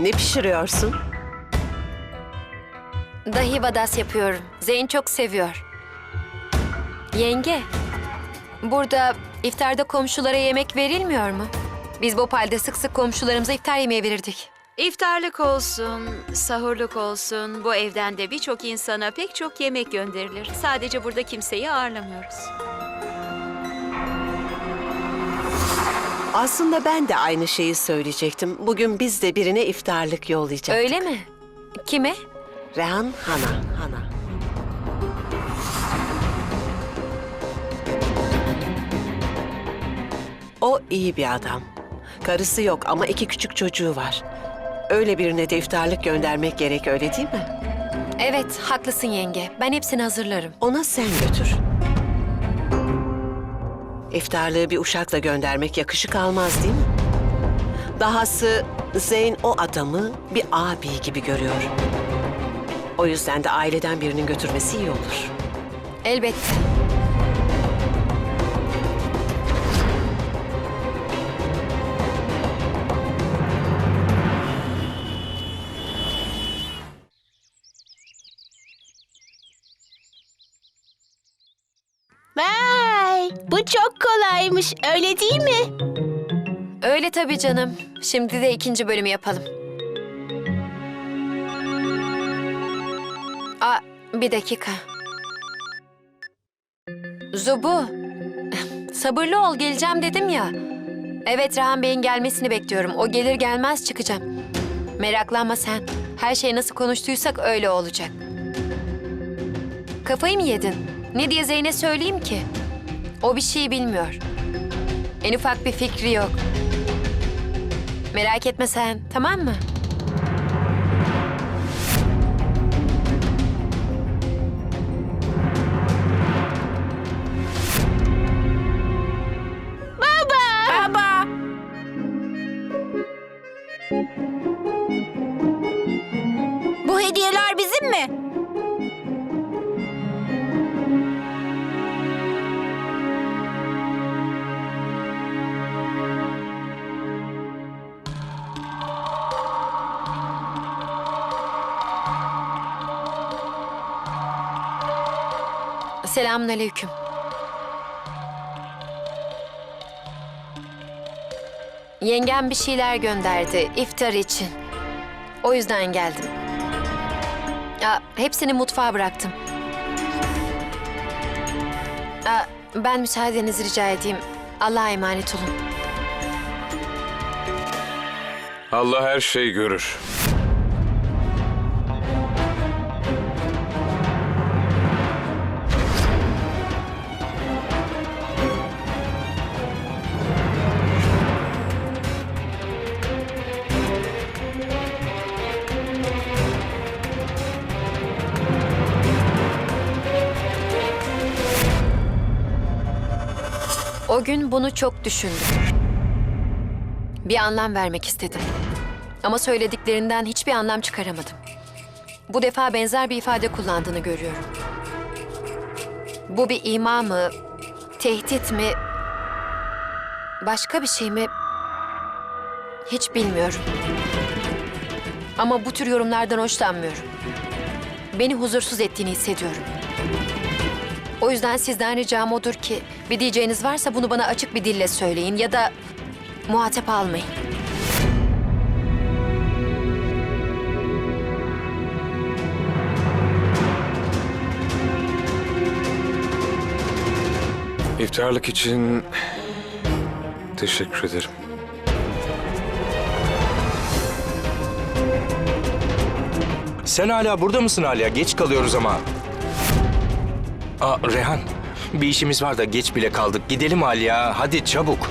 Ne pişiriyorsun? Dahi vadas yapıyorum. Zeyn çok seviyor. Yenge, burada iftarda komşulara yemek verilmiyor mu? Biz Bopal'de sık sık komşularımıza iftar yemeği verirdik. İftarlık olsun, sahurluk olsun bu evden de birçok insana pek çok yemek gönderilir. Sadece burada kimseyi ağırlamıyoruz. Aslında ben de aynı şeyi söyleyecektim. Bugün biz de birine iftarlık yollayacaktık. Öyle mi? Kime? Rehan Hana. Hana. O iyi bir adam. Karısı yok ama iki küçük çocuğu var. Öyle birine de iftarlık göndermek gerek öyle değil mi? Evet, haklısın yenge. Ben hepsini hazırlarım. Ona sen götür. İftarlığı bir uşakla göndermek yakışık almaz değil mi? Dahası Zeyn o adamı bir abi gibi görüyor. O yüzden de aileden birinin götürmesi iyi olur. Elbette. Bu çok kolaymış, öyle değil mi? Öyle tabii canım. Şimdi de ikinci bölümü yapalım. Aa, bir dakika. Zubu. Sabırlı ol, geleceğim dedim ya. Evet, Rahan Bey'in gelmesini bekliyorum. O gelir gelmez çıkacağım. Meraklanma sen. Her şey nasıl konuştuysak öyle olacak. Kafayı mı yedin? Ne diye Zeyn'e söyleyeyim ki? O bir şey bilmiyor. En ufak bir fikri yok. Merak etme sen, tamam mı? Baba! Baba! Bu hediyeler bizim mi? Selamünaleyküm. Yengem bir şeyler gönderdi iftar için. O yüzden geldim. Ya, hepsini mutfağa bıraktım. Ya, ben müsaadenizi rica edeyim. Allah'a emanet olun. Allah her şeyi görür. O gün bunu çok düşündüm. Bir anlam vermek istedim. Ama söylediklerinden hiçbir anlam çıkaramadım. Bu defa benzer bir ifade kullandığını görüyorum. Bu bir ima mı? Tehdit mi? Başka bir şey mi? Hiç bilmiyorum. Ama bu tür yorumlardan hoşlanmıyorum. Beni huzursuz ettiğini hissediyorum. O yüzden sizden ricam odur ki bir diyeceğiniz varsa bunu bana açık bir dille söyleyin ya da muhatap almayın. İftarlık için teşekkür ederim. Sen hala burada mısın hala? Geç kalıyoruz ama. Aa Rehan, bir işimiz var da geç bile kaldık. Gidelim Aliya, hadi çabuk.